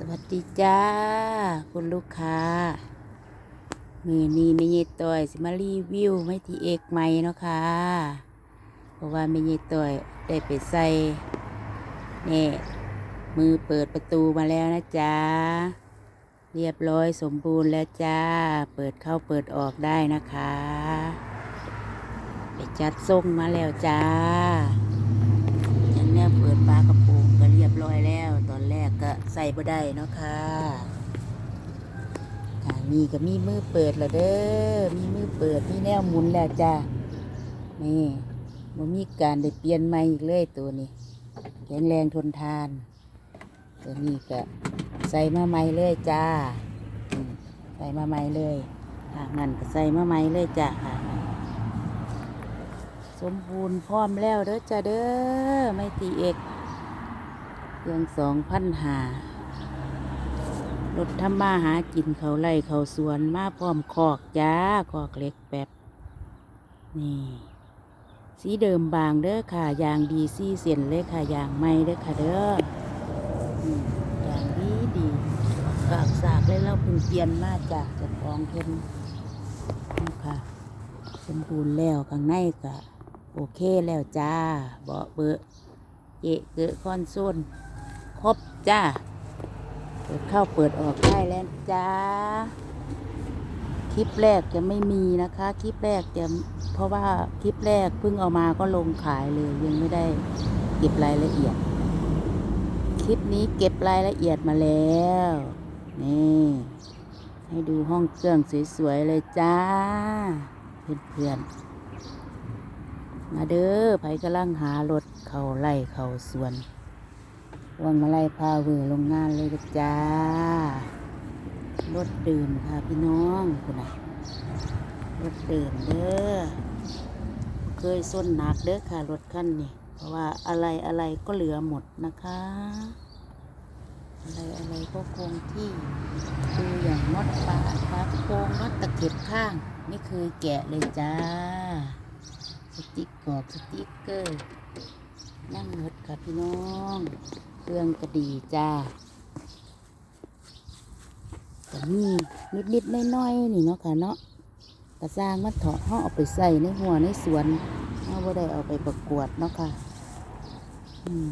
สวัสดีจ้า คุณลูกค้า มือนี้ไม่ยต่อยสิมารีวิวไม่ทีเอกใหม่เนาะค่ะ เพราะว่าไม่ยต่อยได้ไปใส่เนี่ยมือเปิดประตูมาแล้วนะจ๊ะ เรียบร้อยสมบูรณ์แล้วจ้า เปิดเข้าเปิดออกได้นะคะ ไปจัดส่งมาแล้วจ้าฉันเนี่ยเปิดฝากระ ก็ใส่บ่ได้เนาะค่ะค่ะมีก็มีมือเปิดแล้วเด้อ มีมือเปิด มีแนวหมุนแล้วจ้านี่บ่มีการได้เปลี่ยนใหม่อีกเลยตัวนี้แข็งแรงทนทาน ตัวนี้ก็ใส่มาใหม่เลยจ้า ใส่มาใหม่เลยหางนั่นก็ใส่มาใหม่เลยจ้าหาสมบูรณ์พร้อมแล้วเด้อจ้าเด้อไม่ตีเอก ครื่องสองพันหารถทำมาหากินเขาไล่เขาสวนมาพร้อมคอกจ้าคอกเล็กแบบนี่ สีเดิมบางเด้อค่ะยางดีซี่เสียนเลยค่ะยางไม่เด้อค่ะเด้ออืมยางดีดีกากสากเลยเราเพิ่งเปลี่ยนมาจากจากกองเพิ่นนี่ค่ะสมบูรณ์แล้วข้างในก็โอเคแล้วจ้าเบาเบอะเอะเกอะคอนโซล ครบจ้า เปิดเข้าเปิดออกได้แล้วจ้า คลิปแรกจะไม่มีนะคะ คลิปแรกจะเพราะว่าคลิปแรกเพิ่งเอามาก็ลงขายเลยยังไม่ได้เก็บรายละเอียด คลิปนี้เก็บรายละเอียดมาแล้ว นี่ ให้ดูห้องเครื่องสวยๆเลยจ้า เพื่อนๆมาเด้อไผกำลังหารถเขาไล่เขาสวน วังมาไล่พาเวอร์โรงงานเลยเด้อจ้ารถเดิมค่ะพี่น้องคุณนะรถเดิมเด้อเคยส้นหนักเด้อค่ะรถคันนี้เพราะว่าอะไรอะไรก็เหลือหมดนะคะ อะไรอะไรก็คงที่ดูอย่างน็อตปลาปลาโคงน็อตตะเข็บข้าง ไม่เคยแกะเลยจ้า สติ๊กกรอบสติ๊กเกอร์นั่งรถค่ะพี่น้อง เรื่องก็ดีจ้าแต่มีนิดนิดๆน้อยๆนี่เนาะค่ะเนาะกระสร้างมาเถาะห่อเอาไปใส่ในหัวในสวนเอาไ่ได้เอาไปประกวดเนาะค่ะอืม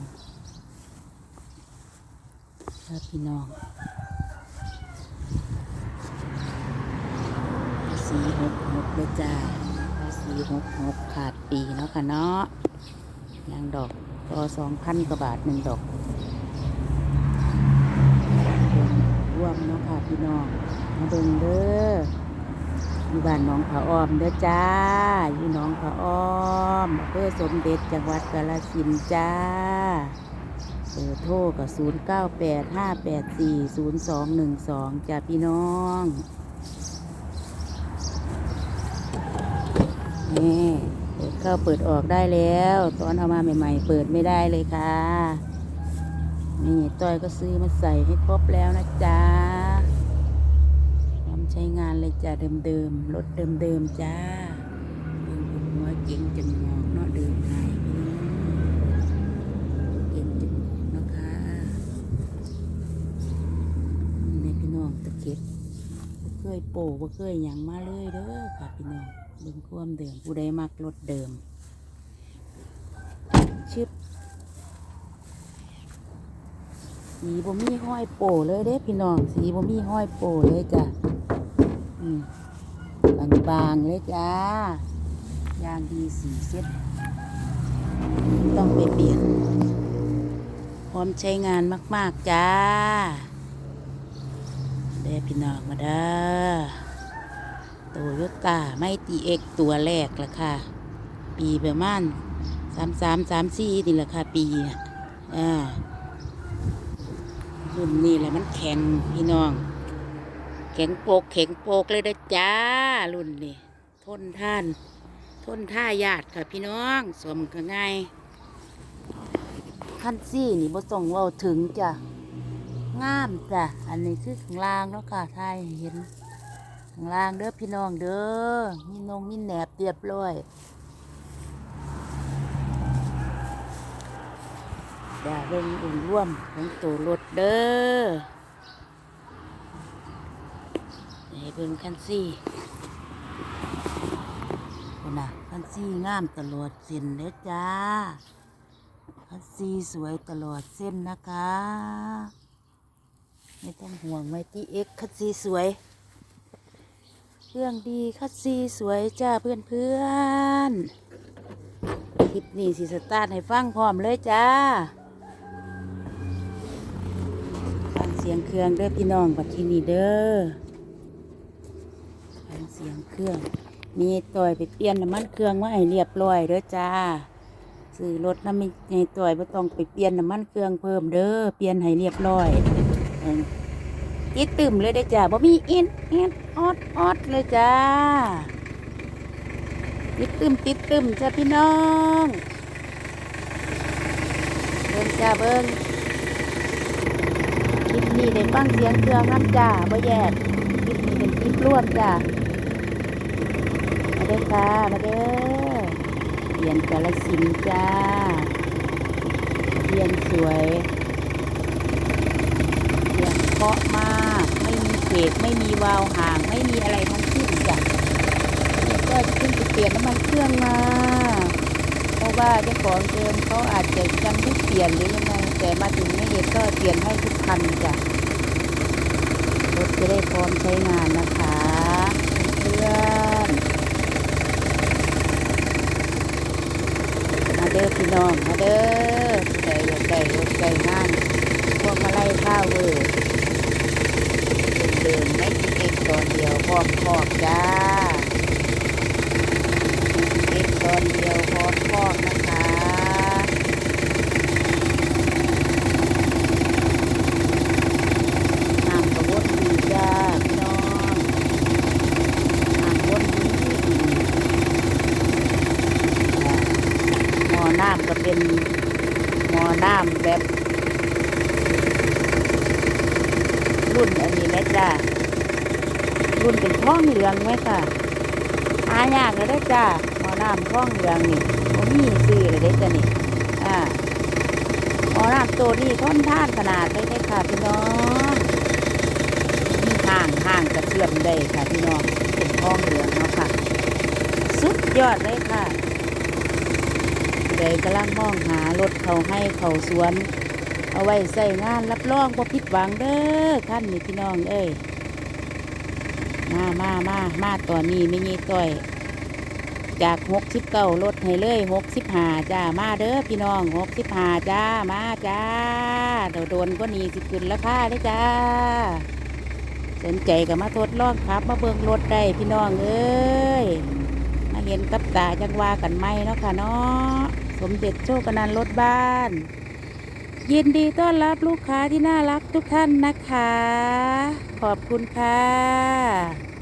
ครับพี่น้องสีหกหกเลยจ้าสีหกหกขาดปีเนาะค่ะเนาะยางดอก ก็สองพันกว่าบาทหนึ่งดอกร่วมเนาะค่ะพี่น้องมาเบิ่งเด้ออยู่บ้านน้องผาอ้อมเด้อจ้า อยู่น้องผาอ้อมอำเพื่อสมเด็จจังหวัดกาฬสินธุ์จ้าเบอร์โทรกับ0 9 8 5 8 4 0 2 1 2จ้าพี่น้องนี่ เปิดเข้าเปิดออกได้แล้ว ตอนเอามาใหม่ ๆ เปิดไม่ได้เลยค่ะ นี่ต้อยก็ซื้อมาใส่ให้ครบแล้วนะจ๊ะพร้อมใช้งานเลยจ้ะเดิมๆรถเดิมๆจ้าเบิ่งผมหัวเก่งจนงอกเนาะเดิมไงเก่งจนงอกเนะคะในพี่น้องตะเข็บเคยโป้บ่เคยหยังมาเลยเด้อค่ะพี่น้อง เบิ่งความเดิมผู้ใดมักรถเดิม ชึบสีบ่มีห้อยโปเลยเด้พี่น้องสีบ่มีห้อยโปเลยจ้ะอืมบางๆเลยจ้ายางดีสีเซ็ตต้องไปเปลี่ยน พร้อมใช้งานมาก ๆ จ้า เด้พี่น้องมาเด้อ โตโยต้าไม่ตีเอ็กตัวแรกละค่ะ ปีประมาณสามสามสามสี่นี่แหละค่ะ ปีอะอ่ารุ่นนี้แหละมันแข็งพี่น้อง แข็งโปกแข็งโปกเลยนะจ้า รุ่นนี้ทนท่าน ทนท่ายาดค่ะพี่น้องสมก็ง่ายขั้นซี่นี่บ่ต้องเว่าถึงจ้ะงามจ้ะ อันนี้คือข้างล่างเนาะค่ะทายเห็น ข้างล่างเด้อพี่น้องเด้อมีนงมีแหนบเรียบร้อยอย่าเบิ่งอุ่นร่วมของตัวรถเด้อให้เบิ่งคันซี่คนน่ะคันซี่งามตลอดเส้นเด้อจ้าคันซี่สวยตลอดเส้นนะคะ ไม่ต้องห่วงไม่ตี้เอ็กคันซี่สวย เครื่องดีคัดซีสวยจ้าเพื่อนเพื่อนคลิปนี้สิสตาร์ทให้ฟังพร้อมเลยจ้าฟังเสียงเครื่องเด้อพี่น้องปัดทีนี่เด้อฟังเสียงเครื่อง มีต่อยไปเปลี่ยนน้ำมันเครื่องมาให้เรียบร้อยเด้อจ้าซื้อรถน้ำมีไงต่อยไม่ต้องไปเปลี่ยนน้ำมันเครื่องเพิ่มเด้อเปลี่ยนให้เรียบร้อย อิ่มติดตึมเลยเด้จ้าบ่มีอินอ็นออดออดเลยจ้าติดตึมติดตึมจ้าพี่น้องเบิ่งจ้าเบิ่งคลิปนี้ได้ฟังเสียงเครื่องน้ำจ้าบ่แยกคลิปนี้เป็นคลิปร่วมจ้ามาเด้อค่ะมาเด้อเรียนกาลสินจ้าเรียนสวยเสียงเพาะมาก ไม่มีเศษไม่มีวาล์วห่างไม่มีอะไรทั้งสิ้นจ้ะเนี่ยก็เพิ่งจะเปลี่ยนน้ำมันเครื่องมาเพราะว่าเจ้าของเดิมเขาอาจจะยังไม่เปลี่ยนหรือยังไงแต่มาถึงนี่เอกก็เปลี่ยนให้ทุกคันจ้ะรถจะได้พร้อมใช้งานนะคะเพื่อนมาเด้อพี่น้องมาเด้อใจอยากได้รถใจงานพวกมาไล่ข้าวเวอร์ นไม่กินเอกตอนเดียวพร้อมคอกจ้าเอกตอนเดียวพร้อมคอกนะคะน้ำกระวนดีจ้าพี่น้องน้ำวนดีดีหม้อน้ำก็เป็นหม้อน้ำแบบรุ่นอันนี้ไหมจ้า รุ่นเป็นท้องเหลืองไหมค่ะหายากเลยจ้าหมอน้ำท้องเหลืองนี่ผมมีซื้อเลยได้จ้านี่อ่าหมอน้ำตัวนี้ค่อนท่านขนาดเลยได้ค่ะพี่น้องมีห่างห่างกระเชื่อมได้ค่ะพี่น้องเป็นท้องเหลืองเนาะค่ะ สุดยอดเลยค่ะเลยกำลังมองหารถเขาให้เขาสวน เอาไว้ใส่งานรับรองบ่าผิดหวังเด้อท่านนี่พี่น้องเอ้ย มามามามาตอนนี้ไม่ยี่ต้อย จากหกสิบเก้าลดให้เลยหกสิบห้าจ้ามาเด้อพี่น้องหกสิบห้าจ้ามาจ้าเดี๋ยวโดนก็นีสิขึ้นราคาได้จ้า สนใจก็มาทดลองครับ มาเบิ่งรถได้พี่น้องเอ้ยมาเห็นกับตาจังว่ากันไหมเนาะค่ะเนาะสมเด็จโชคกนันรถบ้าน ยินดีต้อนรับลูกค้าที่น่ารักทุกท่านนะคะ ขอบคุณค่ะ